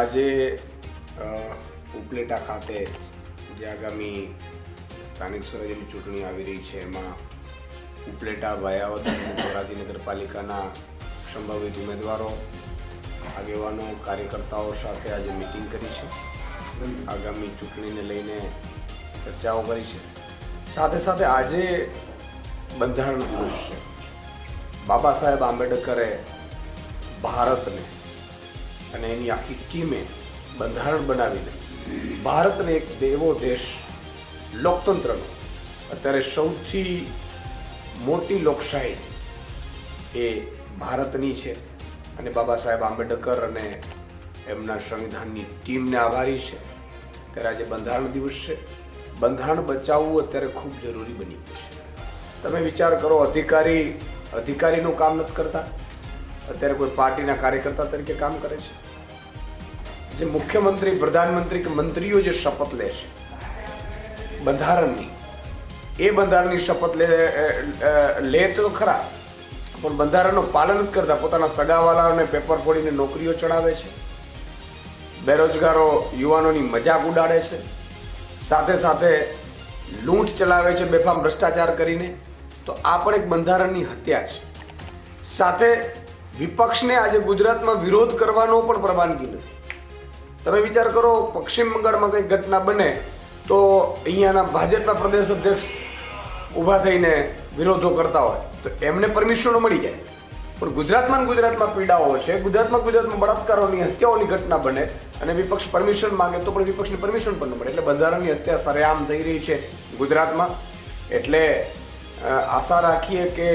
આજે ઉપલેટા ખાતે જે આગામી સ્થાનિક સ્વરાજ્યની ચૂંટણી આવી રહી છે, એમાં ઉપલેટા વાયાવત અને ધોરાજી નગરપાલિકાના સંભવિત ઉમેદવારો, આગેવાનો, કાર્યકર્તાઓ સાથે આજે મિટિંગ કરી છે. આગામી ચૂંટણીને લઈને ચર્ચાઓ કરી છે. સાથે સાથે આજે બંધારણ દિવસ છે. બાબા સાહેબ આંબેડકરે ભારતને અને એની આખી ટીમે બંધારણ બનાવીને ભારતને એક એવો દેશ લોકતંત્રનો, અત્યારે સૌથી મોટી લોકશાહી એ ભારતની છે. અને બાબા સાહેબ આંબેડકર અને એમના સંવિધાનની ટીમને આભારી છે ત્યારે આજે બંધારણ દિવસ છે. બંધારણ બચાવવું અત્યારે ખૂબ જરૂરી બની ગયું છે. તમે વિચાર કરો, અધિકારી, અધિકારીનું કામ નથી કરતા. અત્યારે કોઈ પાર્ટીના કાર્યકર્તા તરીકે કામ કરે છે? જે મુખ્યમંત્રી, પ્રધાનમંત્રી કે મંત્રીઓ જે શપથ લે છે? બંધારણની. એ બંધારણની શપથ લે લે તો ખરા, પણ બંધારણનું પાલન જ કરતા પોતાના સગાવાલાઓને પેપર ફોડીને નોકરીઓ ચડાવે છે? બેરોજગારો યુવાનોની મજાક ઉડાડે છે? સાથે સાથે લૂંટ ચલાવે છે બેફામ ભ્રષ્ટાચાર કરીને? તો આ પણ એક બંધારણની હત્યા છે. સાથે વિપક્ષને આજે ગુજરાતમાં વિરોધ કરવાનો પણ પરવાનગી નથી. તમે વિચાર કરો, પશ્ચિમ બંગાળમાં કંઈક ઘટના બને, તો અહીંયાના ભાજપના પ્રદેશ અધ્યક્ષ ઊભા થઈને વિરોધો કરતા હોય, તો એમને પરમિશનો મળી જાય. પણ ગુજરાતમાં ગુજરાતમાં પીડાઓ છે, ગુજરાતમાં ગુજરાતમાં બળાત્કારોની, હત્યાઓની ઘટના બને અને વિપક્ષ પરમિશન માંગે તો પણ વિપક્ષની પરમિશન પણ ન મળે. એટલે બંધારણની હત્યા સરેઆમ થઈ રહી છે ગુજરાતમાં. એટલે આશા રાખીએ કે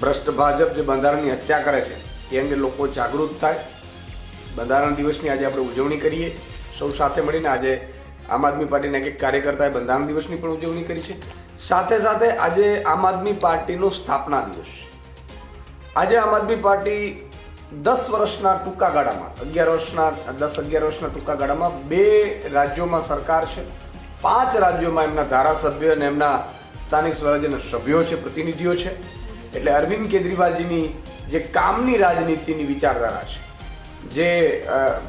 ભ્રષ્ટ ભાજપ જે બંધારણની હત્યા કરે છે, એ અંગે લોકો જાગૃત થાય. બંધારણ દિવસની આજે આપણે ઉજવણી કરીએ. સૌ સાથે મળીને આજે આમ આદમી પાર્ટીના એક કાર્યકર્તાએ બંધારણ દિવસની પણ ઉજવણી કરી છે. સાથે સાથે આજે આમ આદમી પાર્ટીનો સ્થાપના દિવસ આજે આમ આદમી પાર્ટી દસ વર્ષના ટૂંકા ગાળામાં અગિયાર વર્ષના, દસ અગિયાર વર્ષના ટૂંકા ગાળામાં બે રાજ્યોમાં સરકાર છે. પાંચ રાજ્યોમાં એમના ધારાસભ્ય અને એમના સ્થાનિક સ્વરાજ્યના સભ્યો છે, પ્રતિનિધિઓ છે. એટલે અરવિંદ કેજરીવાલજીની જે કામની રાજનીતિની વિચારધારા છે, જે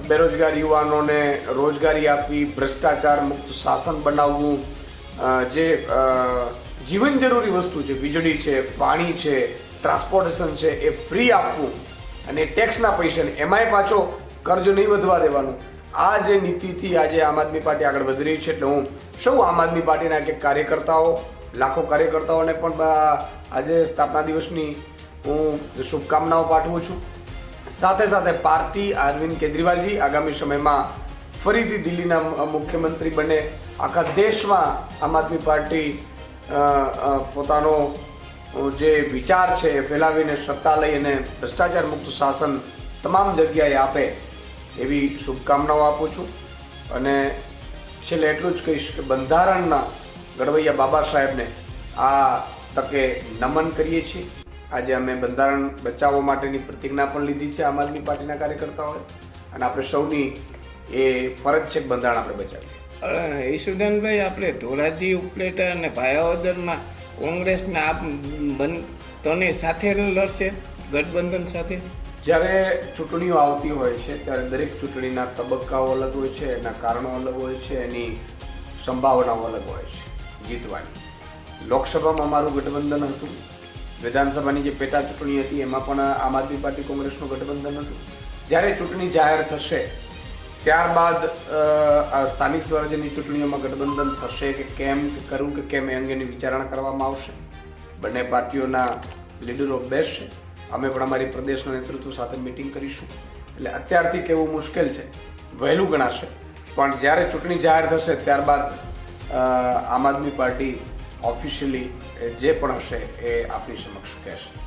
બેરોજગાર યુવાનોને રોજગારી આપવી, ભ્રષ્ટાચાર મુક્ત શાસન બનાવવું જે જીવન જરૂરી વસ્તુ છે, વીજળી છે, પાણી છે, ટ્રાન્સપોર્ટેશન છે, એ ફ્રી આપવું અને ટેક્સના પૈસાને એમાંય પાછો કરજો નહીં વધવા દેવાનું. આ જે નીતિથી આજે આમ આદમી પાર્ટી આગળ વધી રહી છે, એટલે હું સૌ આમ આદમી પાર્ટીના એક કાર્યકર્તાઓ લાખો કાર્યકર્તાઓને પણ આજે સ્થાપના દિવસની હું શુભકામનાઓ પાઠવું છું. સાથે સાથે પાર્ટી અરવિંદ કેજરીવાલજી આગામી સમયમાં ફરીથી દિલ્હીના મુખ્યમંત્રી બને. આખા દેશમાં આમ આદમી પાર્ટી પોતાનો જે વિચાર છે એ ફેલાવીને સત્તા લઈ અને ભ્રષ્ટાચાર મુક્ત શાસન તમામ જગ્યાએ આપે એવી શુભકામનાઓ આપું છું. અને છેલ્લે એટલું જ કહીશ કે બંધારણના ઘડવૈયા બાબા સાહેબને આ તકે નમન કરીએ છીએ. આજે અમે બંધારણ બચાવવા માટેની પ્રતિજ્ઞા પણ લીધી છે આમ આદમી પાર્ટીના કાર્યકર્તાઓએ. અને આપણે સૌની એ ફરજ છે કે બંધારણ આપણે બચાવીએ. ઈશુદાનભાઈ આપણે ધોરાજી ઉપલેટા અને ભાયાવદરમાં કોંગ્રેસના આપ બન તને સાથે લડશે? ગઠબંધન સાથે? જ્યારે ચૂંટણીઓ આવતી હોય છે ત્યારે દરેક ચૂંટણીના તબક્કાઓ અલગ હોય છે એના કારણો અલગ હોય છે એની સંભાવનાઓ અલગ હોય છે. જીતવાની લોકસભામાં અમારું ગઠબંધન હતું. વિધાનસભાની જે પેટા ચૂંટણી હતી, એમાં પણ આમ આદમી પાર્ટી કોંગ્રેસનું ગઠબંધન હતું. જ્યારે ચૂંટણી જાહેર થશે, ત્યારબાદ સ્થાનિક સ્વરાજ્યની ચૂંટણીઓમાં ગઠબંધન થશે કે કેમ કે કરવું કે કેમ એ અંગેની વિચારણા કરવામાં આવશે. બંને પાર્ટીઓના લીડરો બેસશે. અમે પણ અમારી પ્રદેશના નેતૃત્વ સાથે મિટિંગ કરીશું. એટલે અત્યારથી કહેવું મુશ્કેલ છે? વહેલું ગણાશે. પણ જ્યારે ચૂંટણી જાહેર થશે, ત્યારબાદ આમ આદમી પાર્ટી ઓફિશિયલી જે પણ હશે એ આપની સમક્ષ કહેશે.